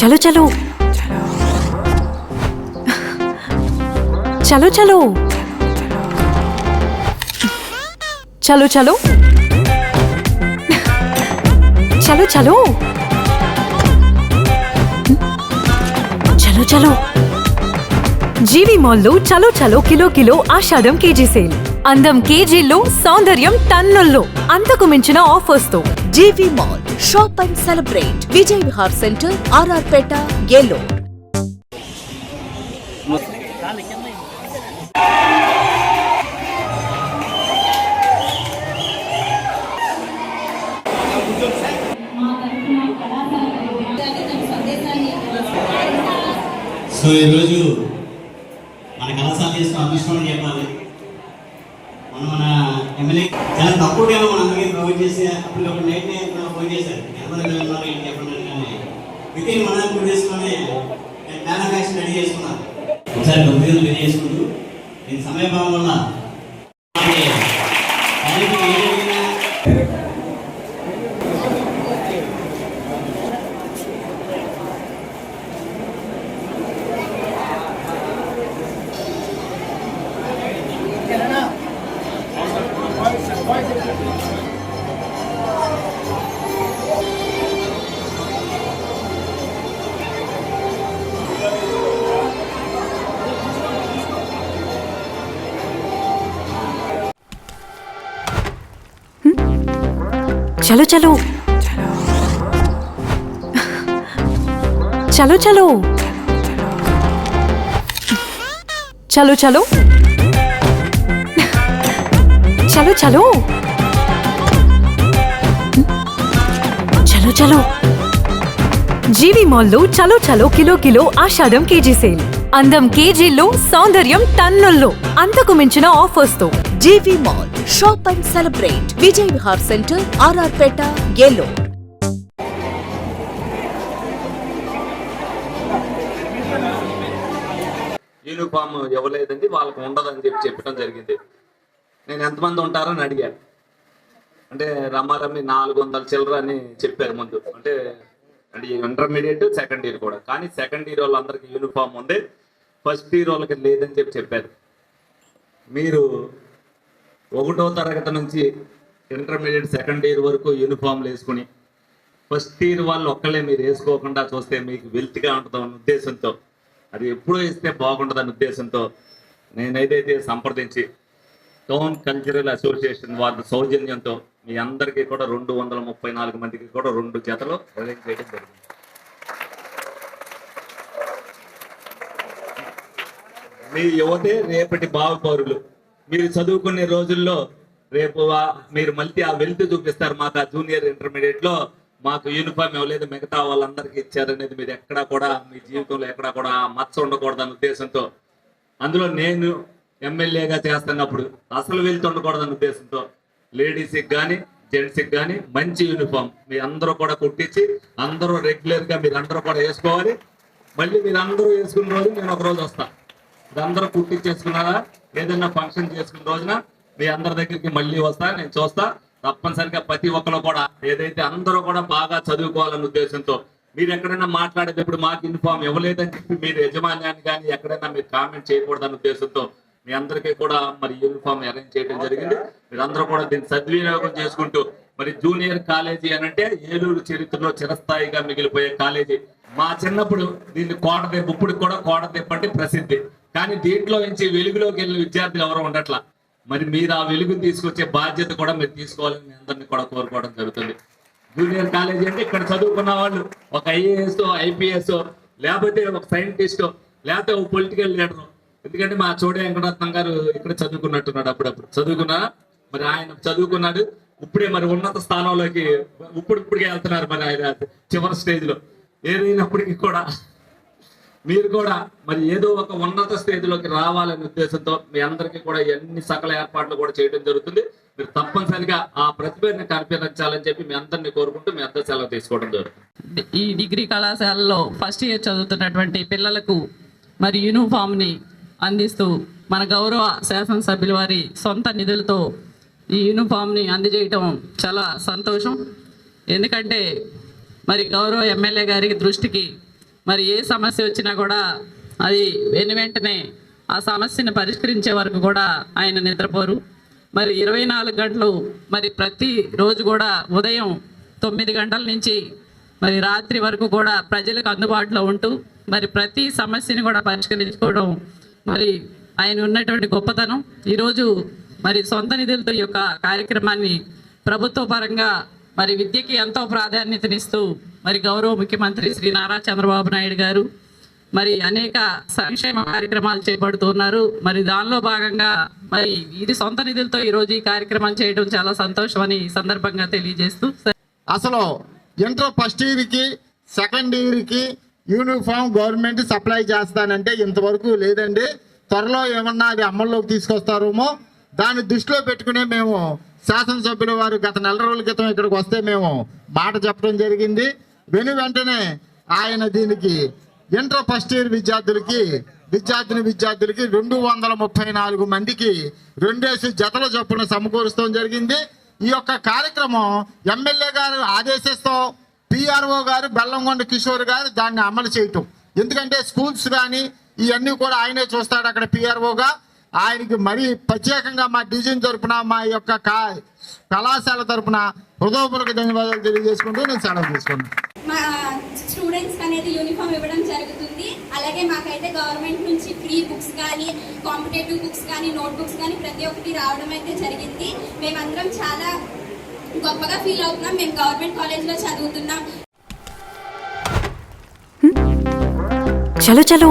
చలో చలో. చలో చలో. చలో చలో. చలో చలో. చలో చలో. జీవి మాల్లో చలో చలో kilo kilo Ashadham KG sale. అందం కేజీల్లో సౌందర్యం టన్నుల్లో. అంతకు మించిన ఆఫర్స్తో GV mall shop and celebrate Vijay Vihar centre RR Peta Eluru so ఈరోజు మన కళాశాల చేసిన అదృష్టం చెప్పాలి. మనం మన ఎమ్మెల్యే చాలా తక్కువ టైం మన అందరికీ ప్రొవైడ్ చేసి అప్పుడు ఒక నైట్ ఫోన్ చేశారు. ఎంతమంది ఉన్నారు ఏంటి చెప్పండి కానీ విత్ ఇన్ మన టూ డేస్లోనే ప్లాన్ ఆఫ్ యాక్షన్ రెడీ చేసుకున్నాను ఒకసారి కొద్దిగా రెడీ చేసుకుంటూ నేను సమయభావం వల్ల చలో చలో. చలో చలో. చలో చలో. చలో చలో. చలో చలో. జీవి మాల్లో చలో చలో kilo kilo Ashadham KG sale. అందం కేజీల్లో సౌందర్యం టన్నుల్లో. అంతకు మించిన ఆఫర్స్తో GV mall shop and celebrate Vijay Vihar centre RR Peta Eluru uniform ఇవ్వలేదండి వాళ్ళకి ఉండదని చెప్పి చెప్పడం జరిగింది. నేను ఎంతమంది ఉంటారని అడిగాను. అంటే రమ్మారమ్మి నాలుగు వందల చిల్లర అని చెప్పారు ముందు. అంటే అంటే ఇంటర్మీడియట్ సెకండ్ ఇయర్ కూడా. కానీ సెకండ్ ఇయర్ వాళ్ళందరికీ యూనిఫామ్ ఉంది. ఫస్ట్ ఇయర్ వాళ్ళకి లేదని చెప్పి చెప్పారు. మీరు ఒకటో తరగతి నుంచి ఇంటర్మీడియట్ సెకండ్ ఇయర్ వరకు యూనిఫామ్లు వేసుకుని ఫస్ట్ ఇయర్ వాళ్ళు ఒక్కళ్ళే మీరు వేసుకోకుండా చూస్తే మీకు వెల్త్గా ఉంటుందన్న ఉద్దేశంతో అది ఎప్పుడూ ఇస్తే బాగుంటుందన్న ఉద్దేశంతో నేనైతే సంప్రదించి టౌన్ కల్చరల్ అసోసియేషన్ వారి సౌజన్యంతో మీ అందరికీ కూడా రెండు వందల ముప్పై నాలుగు మందికి కూడా రెండు జతలు ప్రజెంట్ చేయడం జరిగింది. మీ యువతే రేపటి భావి పౌరులు మీరు చదువుకునే రోజుల్లో రేపు మీరు మళ్ళీ ఆ వెళ్తూ చూపిస్తారు మాకు ఆ జూనియర్ ఇంటర్మీడియట్లో. మాకు యూనిఫామ్ ఇవ్వలేదు మిగతా వాళ్ళందరికీ ఇచ్చారనేది మీరు ఎక్కడా కూడా మీ జీవితంలో ఎక్కడా కూడా మచ్చ ఉండకూడదు అన్న ఉద్దేశంతో. అందులో నేను ఎమ్మెల్యేగా చేస్తున్నప్పుడు అసలు వెళ్తూ ఉండకూడదన్న ఉద్దేశంతో లేడీస్కి కానీ జెంట్స్కి కానీ మంచి యూనిఫామ్ మీ అందరూ కూడా కుట్టించి అందరూ రెగ్యులర్గా మీరు అందరూ కూడా వేసుకోవాలి. మళ్ళీ మీరు అందరూ వేసుకున్న రోజు నేను ఒక రోజు వస్తా. అందరూ కుట్టించేసుకున్నారా? ఏదైనా ఫంక్షన్ చేసుకున్న రోజున మీ అందరి దగ్గరికి మళ్ళీ వస్తా నేను చూస్తా. తప్పనిసరిగా ప్రతి ఒక్కరు కూడా ఏదైతే అందరూ కూడా బాగా చదువుకోవాలన్న ఉద్దేశంతో మీరు ఎక్కడైనా మాట్లాడేటప్పుడు మాకు ఇన్ఫామ్ ఇవ్వలేదని చెప్పి మీరు యజమాన్యాన్ని కానీ ఎక్కడైనా మీరు కామెంట్ చేయకూడదన్న ఉద్దేశంతో మీ అందరికీ కూడా మరి యూనిఫామ్ అరేంజ్ చేయడం జరిగింది. మీరందరూ కూడా దీన్ని సద్వినియోగం చేసుకుంటూ మరి జూనియర్ కాలేజీ అని అంటే ఏలూరు చరిత్రలో చిరస్థాయిగా మిగిలిపోయే కాలేజీ మా చిన్నప్పుడు దీన్ని కోట దెబ్బ ఇప్పుడు కూడా కోట దెబ్బ అంటే ప్రసిద్ధి. కానీ దీంట్లో నుంచి వెలుగులోకి వెళ్ళిన విద్యార్థులు ఎవరు ఉండట్లా. మరి మీరు ఆ వెలుగుని తీసుకొచ్చే బాధ్యత కూడా మీరు తీసుకోవాలని మీ అందరినీ కూడా కోరుకోవడం జరుగుతుంది. జూనియర్ కాలేజీ అంటే ఇక్కడ చదువుకున్న వాళ్ళు ఒక ఐఏఎస్ ఐపీఎస్ లేకపోతే ఒక సైంటిస్ట్ లేకపోతే ఒక పొలిటికల్ లీడర్ ఎందుకంటే మా చోడే వెంకటరత్నం గారు ఇక్కడ చదువుకున్నట్టున్నాడు అప్పుడప్పుడు. చదువుకున్నా? మరి ఆయన చదువుకున్నాడు. ఇప్పుడే మరి ఉన్నత స్థానంలోకి ఇప్పుడు ఇప్పటికే వెళ్తున్నారు మరి ఆయన చివరి స్టేజ్లో ఏదైనప్పటికీ కూడా మీరు కూడా మరి ఏదో ఒక ఉన్నత స్థితిలోకి రావాలనే ఉద్దేశంతో మీ అందరికీ కూడా ఎన్ని సకల ఏర్పాట్లు కూడా చేయడం జరుగుతుంది. మీరు తప్పనిసరిగా ఆ ప్రతిభని కనిపించాలని చెప్పి మీ అందరినీ కోరుకుంటూ మీ అందరి సెలవు తీసుకోవడం జరుగుతుంది. ఈ డిగ్రీ కళాశాలలో ఫస్ట్ ఇయర్ చదువుతున్నటువంటి పిల్లలకు మరి యూనిఫామ్ని అందిస్తూ మన గౌరవ శాసనసభ్యుల వారి సొంత నిధులతో ఈ యూనిఫామ్ని అందజేయటం చాలా సంతోషం. ఎందుకంటే మరి గౌరవ ఎమ్మెల్యే గారికి దృష్టికి మరి ఏ సమస్య వచ్చినా కూడా అది వెను వెంటనే ఆ సమస్యను పరిష్కరించే వరకు కూడా ఆయన నిద్రపోరు. మరి ఇరవై నాలుగు గంటలు మరి ప్రతి రోజు కూడా ఉదయం తొమ్మిది గంటల నుంచి మరి రాత్రి వరకు కూడా ప్రజలకు అందుబాటులో ఉంటూ మరి ప్రతి సమస్యని కూడా పరిష్కరించుకోవడం మరి ఆయన ఉన్నటువంటి గొప్పతనం. ఈరోజు మరి సొంత నిధులతో ఈ యొక్క కార్యక్రమాన్ని ప్రభుత్వ పరంగా మరి విద్యకి ఎంతో ప్రాధాన్యతనిస్తూ మరి గౌరవ ముఖ్యమంత్రి శ్రీ నారా చంద్రబాబు నాయుడు గారు మరి అనేక సంక్షేమ కార్యక్రమాలు చేపడుతున్నారు. మరి దానిలో భాగంగా మరి ఇది సొంత నిధులతో ఈరోజు ఈ కార్యక్రమాలు చేయడం చాలా సంతోషం అని ఈ సందర్భంగా తెలియజేస్తూ అసలు ఇంటర్ ఫస్ట్ ఇయర్కి సెకండ్ ఇయర్కి యూనిఫామ్ గవర్నమెంట్ సప్లై చేస్తానంటే ఇంతవరకు లేదండి. త్వరలో ఏమన్నా అది అమల్లోకి తీసుకొస్తారేమో దాన్ని దృష్టిలో పెట్టుకునే మేము శాసనసభ్యుల వారు గత నెల రోజుల క్రితం ఇక్కడికి వస్తే మేము మాట చెప్పడం జరిగింది. వెను వెంటనే ఆయన దీనికి ఇంటర్ ఫస్ట్ ఇయర్ విద్యార్థులకి విద్యార్థిని విద్యార్థులకి రెండు వందల ముప్పై నాలుగు మందికి రెండేసి జతల చొప్పున సమకూరుస్తాం జరిగింది. ఈ యొక్క కార్యక్రమం ఎమ్మెల్యే గారు ఆదేశిస్తూ పిఆర్ఓ గారు బెల్లంకొండ కిషోర్ గారు దాన్ని అమలు చేయటం. ఎందుకంటే స్కూల్స్ కానీ ఇవన్నీ కూడా ఆయనే చూస్తాడు అక్కడ పిఆర్ఓగా. ఆయనకి మరీ ప్రత్యేకంగా మా డివిజన్ తరపున మా యొక్క కళాశాల తరపున హృదయపూర్వక ధన్యవాదాలు తెలియజేసుకుంటూ నేను సెలవు తీసుకున్నాను మా స్టూడెంట్స్ అనేది యూనిఫామ్ ఇవ్వడం జరుగుతుంది. అలాగే మాకైతే గవర్నమెంట్ నుంచి ఫ్రీ బుక్స్ కానీ కాంపిటేటివ్ బుక్స్ కానీ నోట్ బుక్స్ కానీ ప్రతి ఒక్కటి రావడం అయితే జరిగింది. మేమందరం చాలా గొప్పగా ఫీల్ అవుతున్నాం. మేము గవర్నమెంట్ కాలేజ్లో చదువుతున్నాం. చలో. చలో.